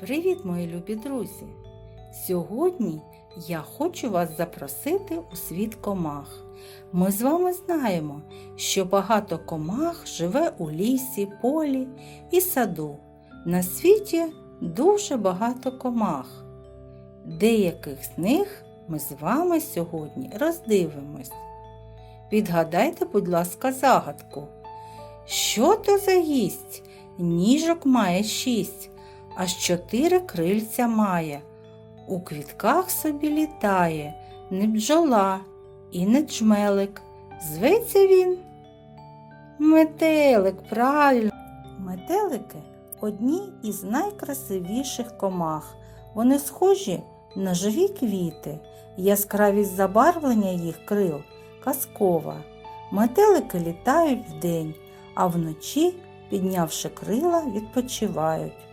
Привіт, мої любі друзі! Сьогодні я хочу вас запросити у світ комах. Ми з вами знаємо, що багато комах живе у лісі, полі і саду. На світі дуже багато комах. Деяких з них ми з вами сьогодні роздивимось. Відгадайте, будь ласка, загадку. Що то за гість? Ніжок має шість, аж чотири крильця має. У квітках собі літає не бджола і не джмелик. Зветься він метелик, правильно. Метелики одні із найкрасивіших комах. Вони схожі на живі квіти. Яскравість забарвлення їх крил казкова. Метелики літають вдень, а вночі, піднявши крила, відпочивають.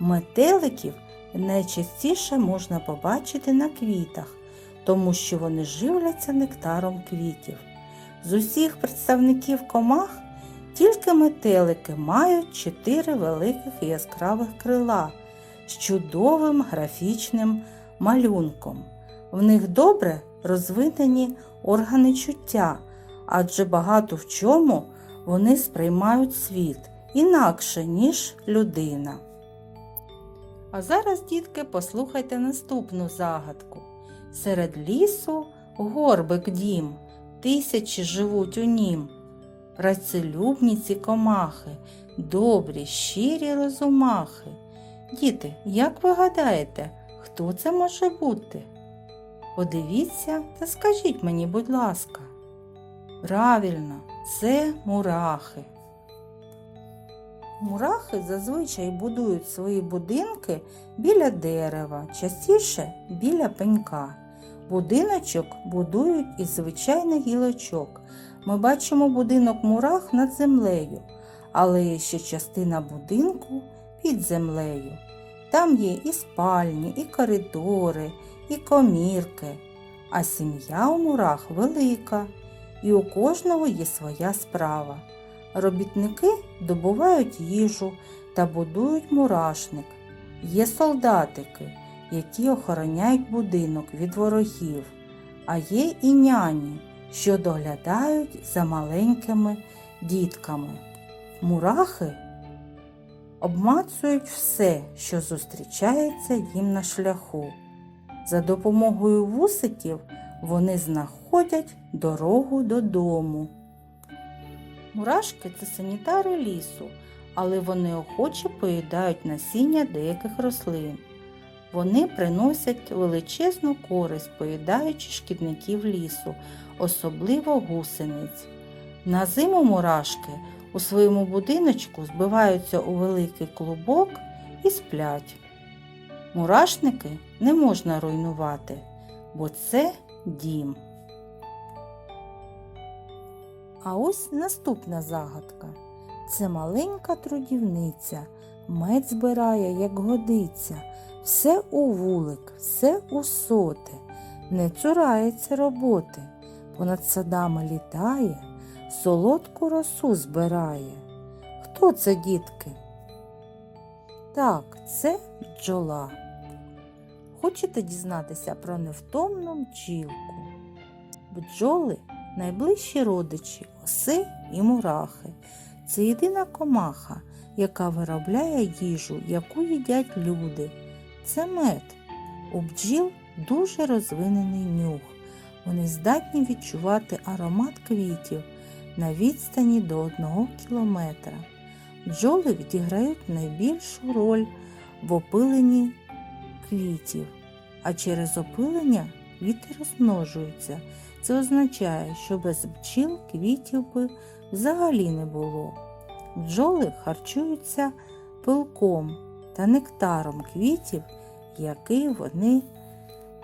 Метеликів найчастіше можна побачити на квітах, тому що вони живляться нектаром квітів. З усіх представників комах тільки метелики мають чотири великих яскравих крила з чудовим графічним малюнком. В них добре розвинені органи чуття, адже багато в чому вони сприймають світ інакше, ніж людина. А зараз, дітки, послухайте наступну загадку. Серед лісу горбик дім, тисячі живуть у нім. Працелюбні ці комахи, добрі, щирі розумахи. Діти, як ви гадаєте, хто це може бути? Подивіться та скажіть мені, будь ласка. Правильно, це мурахи. Мурахи зазвичай будують свої будинки біля дерева, частіше біля пенька. Будиночок будують із звичайних гілочок. Ми бачимо будинок мурах над землею, але є ще частина будинку під землею. Там є і спальні, і коридори, і комірки. А сім'я у мурах велика, і у кожного є своя справа. Робітники добувають їжу та будують мурашник. Є солдатики, які охороняють будинок від ворогів, а є і няні, що доглядають за маленькими дітками. Мурахи обмацують все, що зустрічається їм на шляху. За допомогою вусиків вони знаходять дорогу додому. Мурашки це санітари лісу, але вони охоче поїдають насіння деяких рослин. Вони приносять величезну користь, поїдаючи шкідників лісу, особливо гусениць. На зиму мурашки у своєму будиночку збиваються у великий клубок і сплять. Мурашники не можна руйнувати, бо це дім. А ось наступна загадка. Це маленька трудівниця, мед збирає, як годиться, все у вулик, все у соти, не цурається роботи, понад садами літає, солодку росу збирає. Хто це, дітки? Так, це бджола. Хочете дізнатися про невтомну бджілку? Бджоли найближчі родичі оси і мурахи. Це єдина комаха, яка виробляє їжу, яку їдять люди. Це мед. У бджіл дуже розвинений нюх. Вони здатні відчувати аромат квітів на відстані до одного кілометра. Бджоли відіграють найбільшу роль в опиленні квітів, а через опилення квіти розмножуються. Це означає, що без бджіл квітів би взагалі не було. Бджоли харчуються пилком та нектаром квітів, який вони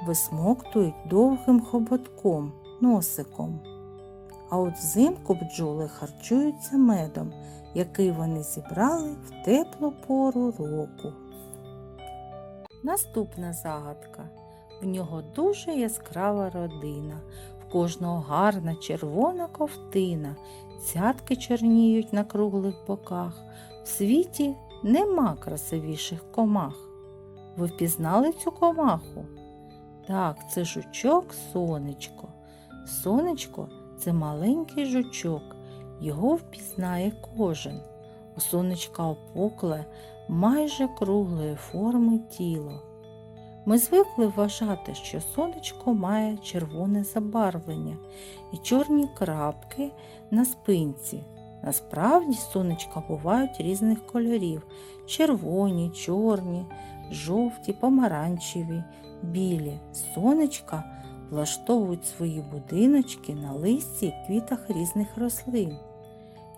висмоктують довгим хоботком, носиком. А от взимку бджоли харчуються медом, який вони зібрали в теплу пору року. Наступна загадка. В нього дуже яскрава родина, кожного гарна червона ковтина, цятки чорніють на круглих боках. В світі нема красивіших комах. Ви впізнали цю комаху? Так, це жучок сонечко. Сонечко це маленький жучок. Його впізнає кожен. У сонечка опукле, майже круглої форми тіло. Ми звикли вважати, що сонечко має червоне забарвлення і чорні крапки на спинці. Насправді сонечка бувають різних кольорів червоні, чорні, жовті, помаранчеві, білі. Сонечка влаштовують свої будиночки на листі і квітах різних рослин.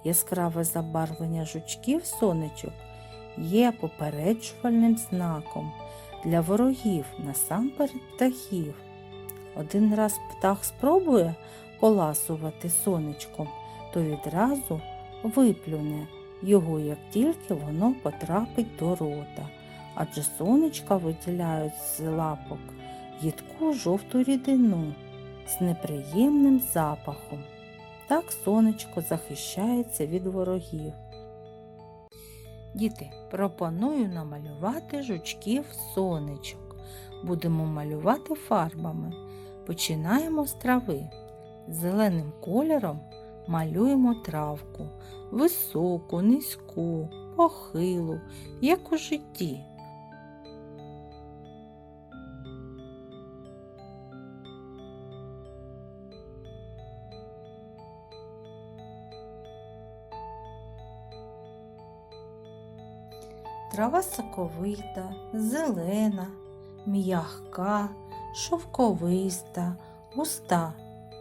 Яскраве забарвлення жучків сонечок є попереджувальним знаком для ворогів насамперед птахів. Один раз птах спробує поласувати сонечком, то відразу виплюне його, як тільки воно потрапить до рота, адже сонечка виділяють з лапок їдку жовту рідину з неприємним запахом. Так сонечко захищається від ворогів. Діти, пропоную намалювати жучків сонечок. Будемо малювати фарбами. Починаємо з трави. Зеленим кольором малюємо травку, високу, низьку, похилу, як у житті. Трава соковита, зелена, м'ягка, шовковиста, густа.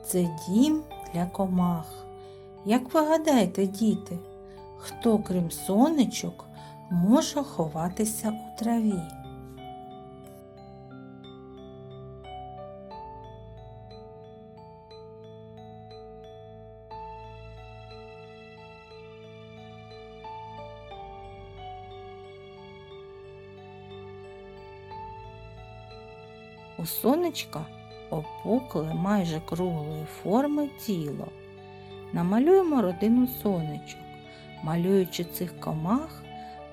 Це дім для комах. Як ви гадаєте, діти, хто, крім сонечок, може ховатися у траві? У сонечка опукле майже круглої форми тіло. Намалюємо родину сонечок. Малюючи цих комах,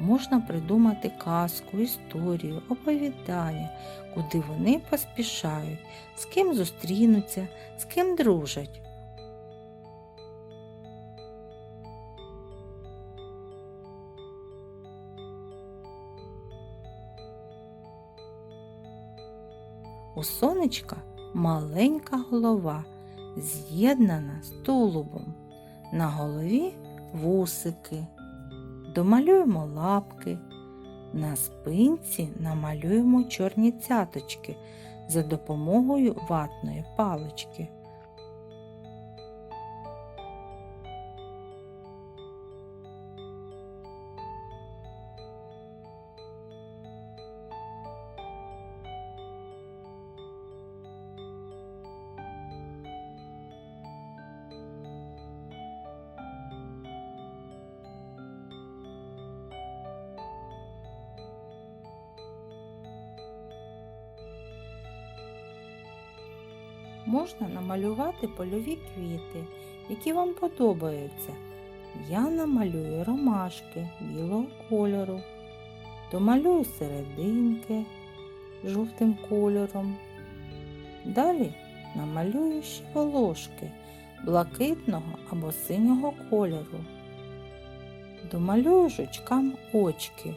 можна придумати казку, історію, оповідання, куди вони поспішають, з ким зустрінуться, з ким дружать. У сонечка маленька голова, з'єднана з тулубом. На голові вусики. Домалюємо лапки. На спинці намалюємо чорні цяточки за допомогою ватної палички. Можна намалювати польові квіти, які вам подобаються. Я намалюю ромашки білого кольору, домалюю серединки жовтим кольором. Далі намалюю ще волошки блакитного або синього кольору. Домалюю жучкам очки.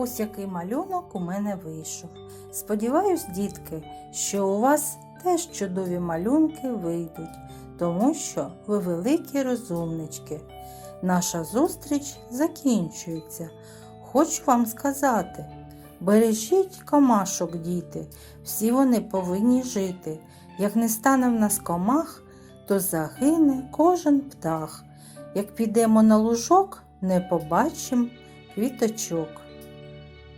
Ось який малюнок у мене вийшов. Сподіваюсь, дітки, що у вас теж чудові малюнки вийдуть, тому що ви великі розумнички. Наша зустріч закінчується. Хочу вам сказати, бережіть комашок, діти, всі вони повинні жити. Як не стане в нас комах, то загине кожен птах. Як підемо на лужок, не побачим квіточок.